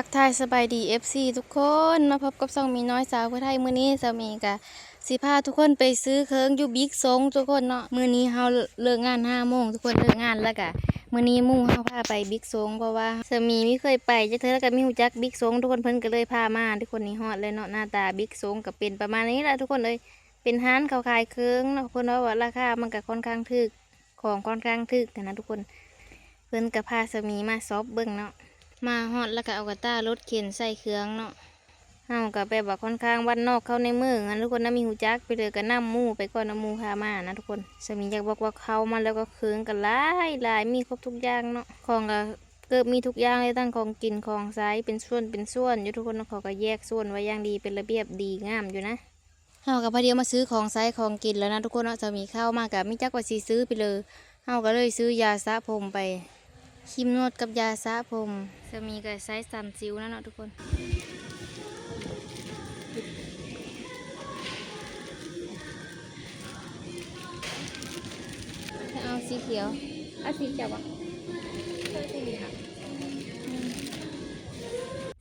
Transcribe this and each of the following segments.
ทักทายสบายดี FC ทุกคนมาพบกับซ่องมีน้อยสาวเพื่อไทยมื้อนี้จะมีกะสิพาทุกคนไปซื้อเครื่องอยู่บิ๊กซงทุกคนเนาะมื้อนี้เฮาเลิกงาน5โมงทุกคนเลิกงานแล้วกะมื้อนี้มู่งเฮาพาไปบิ๊กซงเพราะว่าสามีไม่เคยไปจะเธอแล้วก็มีฮู้จักบิ๊กซงทุกคนเพิ่นก็เลยพามาทุกคนนี่ฮอดเลยเนาะหน้าตาบิ๊กซงก็เป็นประมาณนี้แหละทุกคนเอ้ยเป็นร้านเขาขายเครื่องเนาะเพิ่นว่าว่าราคามันก็ค่อนข้างถูกของค่อนข้างถูกนะทุกคน เพิ่นก็พาสามีมาซอบเบิ่งเนาะ มาฮอดแล้วก็เอากระต้ารถเข็นใส่เครื่องเนาะเฮาก็แบบว่าค่อนข้างวันนอกเข้าในเมืองนะทุกคนนะมีหูจักไปเลยก็นำหมู่ไปก่อนนำมูพามานะทุกคนสามีอยากบอกว่าเขามาแล้วก็เคืองกันหลายหลายมีครบทุกอย่างเนาะของก็เกือบมีทุกอย่างเลยตั้งของกินของใช้เป็นส่วนเป็นส่วนอยู่ทุกคนเนาะเขาก็แยกส่วนไว้อย่างดีเป็นระเบียบดีงามอยู่นะเฮาก็พอเดียวมาซื้อของใช้ของกินแล้วนะทุกคนเนาะสามีเข้ามากับมีจักว่าสิซื้อไปเลยเฮาก็เลยซื้อยาสระผมไป ครีมนวดกับยาสระผมจะมีกับไซส์สันซิวนั่นเนาะทุกคน เอาสีเขียวเอาสีเขียวปะ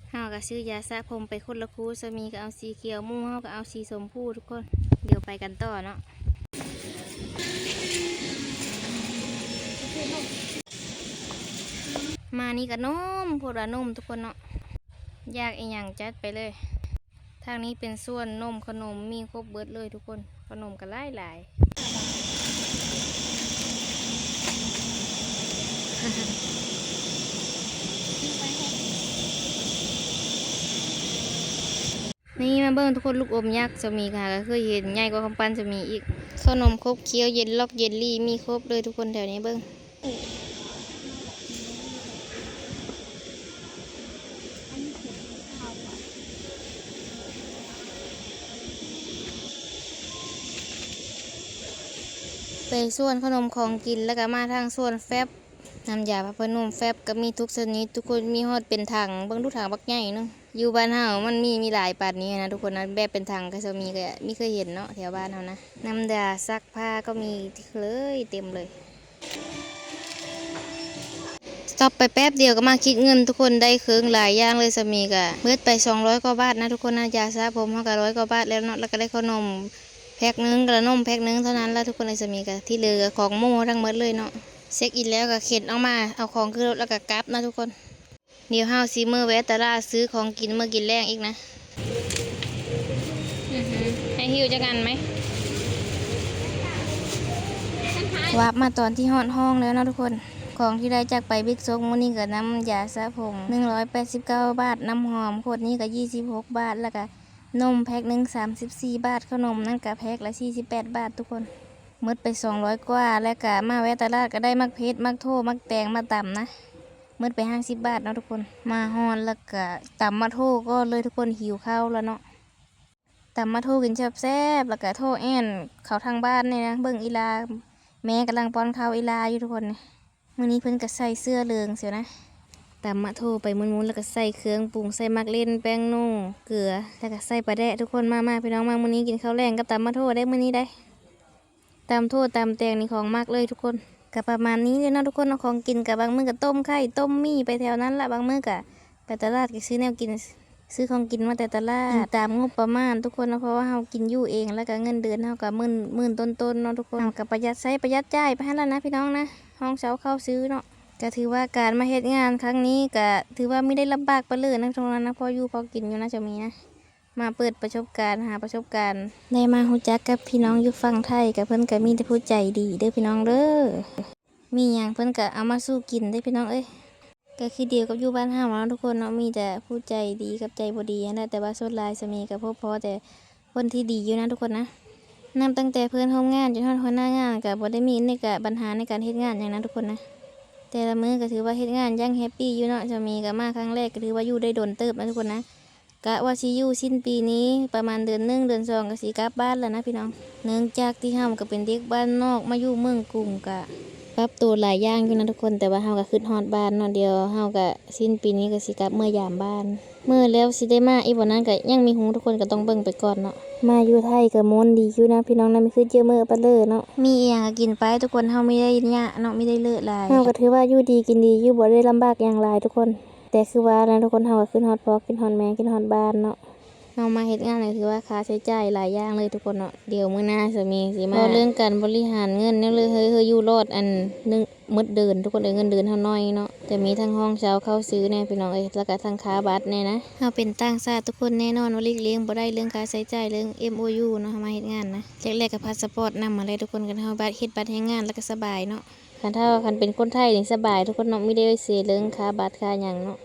เฮาก็ซื้อยาสระผมไปคนละคู่สามีก็เอาสีเขียวมู่เฮาก็เอาสีชมพูทุกคน เดี๋ยวไปกันต่อเนาะ มานี่ก็นมพวกเรานมทุกคนเนาะอยากอีหยังจัดไปเลย ทางนี้เป็นส่วนนมขนมมีครบเบิดเลยทุกคน ขนมก็หลายหลายนี่มาเบิ้งทุกคนลูกอมยักษ์จะมีค่ะก็เคยเห็นใหญ่กว่าคำปั้นจะมีอีกขนมครบเคี้ยวเย็นล็อกเย็นลี่มีครบเลยทุกคนแถวนี้เบิ้ง ไปส่วนขนมของกินแล้วก็มาทางส่วนแฟบน้ำยาพระพนมแฟบก็มีทุกชนิดทุกคนมีฮอดเป็นถังบิ่งดูถังบักใหญ่เนึงอยู่บ้านเฮามันมีมีหลายปานนี้นะทุกคนนะแบบเป็นถังก็จะมีก็มีเคยเห็นเนาะแถวบ้านเฮานะน้ำยาซักผ้าก็มีเลยเต็มเลยตอไปแป๊บเดียวก็มาคิดเงินทุกคนได้เครื่องหลายอย่างเลยสามีก็เบิดไป 200กว่าบาทนะทุกคนนะยาสระผมเฮาก็ร้อยกว่าบาทแล้วเนาะแล้วก็ได้ขนม แพ็คหนึงกระนมแพ็คหนึงเท่านั้นแล้วทุกคนเลยจะมีกับที่เหลือของหมู่ทั้งหมดเลยเนาะเช็คอินแล้วก็เข็นออกมาเอาของขึ้นรถแล้วก็กลับนะทุกคนเดี๋ยวห้าวซีเมอร์แวะตลาดซื้อของกินเมื่อกินแรงอีกนะให้หิวจะกันไหมวาบมาตอนที่ห้องห้องแล้วนะทุกคนของที่ได้จากไปบิ๊กซกมูนี่กับน้ำยาสระผม 189 บาท น้ำหอมขวดนี้ก็26 บาทแล้วก็ นมแพ็คหนึ่งสามสิบสี่บาทขนมนั่นกะแพ็คละสี่สิบแปดบาททุกคนมืดไปสองร้อยกว่า แล้วกะมาแวะตลาดก็ได้มักเพชรมักโทมักแตงมาต่ำนะมืดไปห้าสิบบาทเนาะทุกคน มาฮอนแล้วกะต่ำมาโทก็เลยทุกคนหิวข้าวแล้วเนาะต่ำมาโทกินแซ่บๆแล้วก็โทแอนเขาทางบ้านเนี่ยนะเบิ่งอีลา แม่กำลังป้อนข้าวอีลาอยู่ทุกคนเนี่ยมื้อนี้เพิ่นก็ใส่เสื้อเหลืองเสียวนะ ตำมะโทไปมุนๆแล้วก็ใส่เครื่องปรุงใส่มักเล่นแป้งนุ่เกลือแล้วก็ใส่ปลาแดะทุกคนมามาพี่น้องมามื้อนี้กินข้าวแรงกับตำมะโทได้มื้อนี้ได้ตำโทตำแตงนี่ของมากเลยทุกคนก็ประมาณนี้เลยนะทุกคนเอาของกินกับบางมื้อก็ต้มไข่ต้มมี่ไปแถวนั้นละบางมื้อก็ไปตลาดก็ซื้อแนวกินซื้อของกินมาแต่ตลาดตามงบประมาณทุกคนนะเพราะว่าเฮากินอยู่เองแล้วก็เงินเดือนเฮาก็หมื่นหมื่นต้นๆเนาะทุกคนเฮาก็ประหยัดใช้ประหยัดจ่ายไปให้แล้วนะพี่น้องนะห้องเช่าเข้าซื้อเนาะ ก็ถือว่าการมาเฮ็ดงานครั้งนี้ก็ถือว่าไม่ได้ลำบากไปเลยนะตรงนั้นนะพออยู่พอกินอยู่นะจะมีนะมาเปิดประสบการณ์หาประสบการณ์ได้มาฮู้จักกับพี่น้องอยู่ฝั่งไทยกับเพิ่อนก็มีแต่ผู้ใจดีเด้อพี่น้องเด้อมีหยังเพิ่อนก็เอามาสู้กินเด้พี่น้องเอ้ยก็คือเดียวกับอยู่บ้านเฮาเนาะทุกคนเนาะมีแต่ผู้ใจดีกับใจบดีนะแต่ว่าส่วนหลายจะมีกับพวกพอแต่คนที่ดีอยู่นะทุกคนนะนำตั้งแต่เพื่อนร่วมงานจนฮอดหัวหน้างานก็บ่ได้มีในกะปัญหาในการเฮ็ดงานอย่างนั้นทุกคนนะ แต่ละมื้อก็ถือว่าเฮ็ดงานยังแฮปปี้อยู่เนาะจะมีก็มาครั้งแรกก็ถือว่าอยู่ได้โดนเติบนะทุกคนนะกะว่าสิอยู่สิ้นปีนี้ประมาณเดือนหนึ่งเดือนสองก็สิกลับบ้านแล้วนะพี่น้องเนื่องจากที่ห้ามก็เป็นเด็กบ้านนอกมาอยู่เมืองกรุงกะ ปรับตัวหลายอย่างอยู่นะทุกคนแต่ว่าเฮาก็ขึ้นฮอดบ้านเนาะเดียวเฮาก็สิ้นปีนี้ก็สิกลับเมื่อยามบ้าน เมื่อแล้วสิได้มาอีกวันนั้นก็ยังมีหูทุกคนก็ต้องเบิ่งไปก่อนเนาะมาอยู่ไทยก็มนต์ดีอยู่นะพี่น้องนะไม่คือเจอเมื่อปะเลยเนาะมีอีหยังก็กินไปทุกคนเฮาไม่ได้ยะเนาะไม่ได้เลอะหลายเราก็ถือว่าอยู่ดีกินดีอยู่บ่ได้ลำบากอย่างไรทุกคน แต่คือว่านะทุกคนเฮาก็ขึ้นฮอดพอขึ้นฮอดแม่ขึ้นฮอดบ้านเนาะ เอามาเฮ็ดงานก็คือว่าค่าใช้จ่ายหลายอย่างเลยทุกคนเนาะเดี๋ยวมื้อหน้าจะมีสิมาเรื่องการบริหารเงินเนี่ยเลยเฮ้ยเฮ้ยอยู่รอดอันหนึงหมดเดือนทุกคนเอ้ยเงินเดือนเฮาน้อยเนาะจะมีทั้งห้องเช่าเข้าซื้อแน่พี่น้องเอ้ยแล้วก็ทั้งค่าบัตรแน่นะเฮาเป็นต่างชาติทุกคนแน่นอนว่าหลีกเลี่ยงบ่ได้เรื่องค่าใช้จ่ายเรื่อง MOU เนาะเฮามาเฮ็ดงานนะแรกๆก็พาสปอร์ตนำมาเลยทุกคนกันเฮาบัตรเฮ็ดบัตรแรงงานแล้วก็สบายเนาะคันถ้าคันเป็นคนไทยนี่สบาย ทุกคนเนาะไม่ได้เสียเรื่องค่าบัตรค่าหยังเนาะ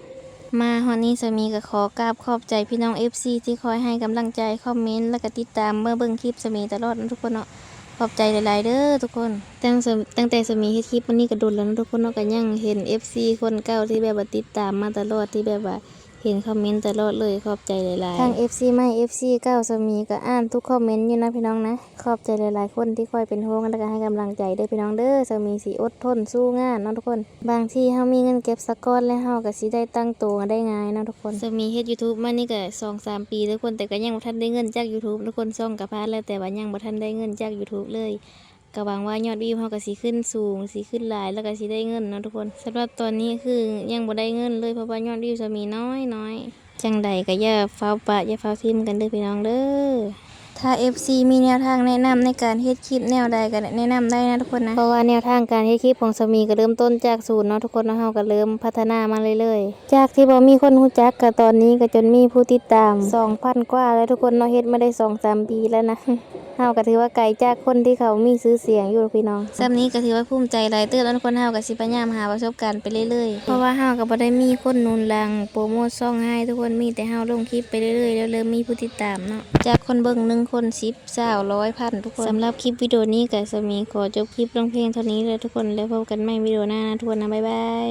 มาฮอนนี้สามีก็ขอกราบขอบใจพี่น้อง FC ที่คอยให้กำลังใจคอมเมนต์และก็ติดตามเมื่อเบิ่งคลิปสามีตลอดนะทุกคนเนาะขอบใจหลายๆเด้อทุกคนตั้งตั้งแต่สามีเฮ็ดคลิปวันนี้ก็โดนแล้วนะทุกคนเนาะก็ยังเห็น FC คนเก่าที่แบบว่าติดตามมาตลอดที่แบบว่า เห็นคอมเมนต์ตลอดเลยขอบใจหลายๆทาง FC ใหม่ FC เก่าสามีก็อ่านทุกคอมเมนต์อยู่นะพี่น้องนะ ขอบใจหลายๆคนที่คอยเป็นห่วงแล้วก็ให้กำลังใจเด้อพี่น้องเด้อสามีสิอดทนสู้งานเนาะทุกคน บางที่เฮามีเงินเก็บสักก้อนแล้วเฮาก็สิได้ตั้งตัวได้ง่ายเนาะทุกคนสามีเฮ็ด YouTube มานี่ก็2-3ปีทุกคนแต่ก็ยังบ่ทันได้เงินจาก YouTube ทุกคนซ่องก็พานแล้วแต่ว่ายังบ่ทันได้เงินจาก YouTube เลย ก็หวังว่ายอดวิวเฮาก็สิขึ้นสูงสิขึ้นหลายแล้วก็สิได้เงินเนาะทุกคนสำหรับตอนนี้คือยังบ่ได้เงินเลยเพราะว่ายอดวิวสามีน้อยน้อยจังใดก็อย่าเฝ้าปะอย่าเฝ้าทิมกันเด้อพี่น้องเด้อถ้า FC มีแนวทางแนะนำในการเฮ็ดคลิปแนวใดก็แนะนำได้นะทุกคนนะ เพราะว่าแนวทางการเฮ็ดคลิปของสามีก็เริ่มต้นจากศูนย์เนาะทุกคนเนาะเฮาก็เริ่มพัฒนามาเรื่อยๆ จากที่บ่มีคนรู้จักก็ตอนนี้ก็จนมีผู้ติดตาม 2,000 กว่าแล้วทุกคนเนาะเฮ็ดมาได้ 2-3 ปีแล้วนะ เฮาก็ถือว่าไกลจากคนที่เขามีชื่อเสียงอยู่พี่น้องซ้ำนี้ก็ถือว่าภูมิใจหลายเตื้อแล้วทุกคนเฮาก็สิพยายามหาประสบการณ์ไปเรื่อยๆ เพราะว่าเฮาก็บ่ได้มีคนหนุนหลังโปรโมทช่องให้ทุกคนมีแต่เฮาลงคลิปไปเรื่อยๆแล้วเริ่มมีผู้ติดตามเนาะ จากคนเบิ่ง1คน10 20 100พันทุกคนสำหรับคลิปวิดีโอนี้ก็จะมีขอจบคลิปลงเพลงเท่านี้เลยทุกคนแล้วพบกันใหม่วิดีโอหน้านะทุกคนนะบ๊ายบาย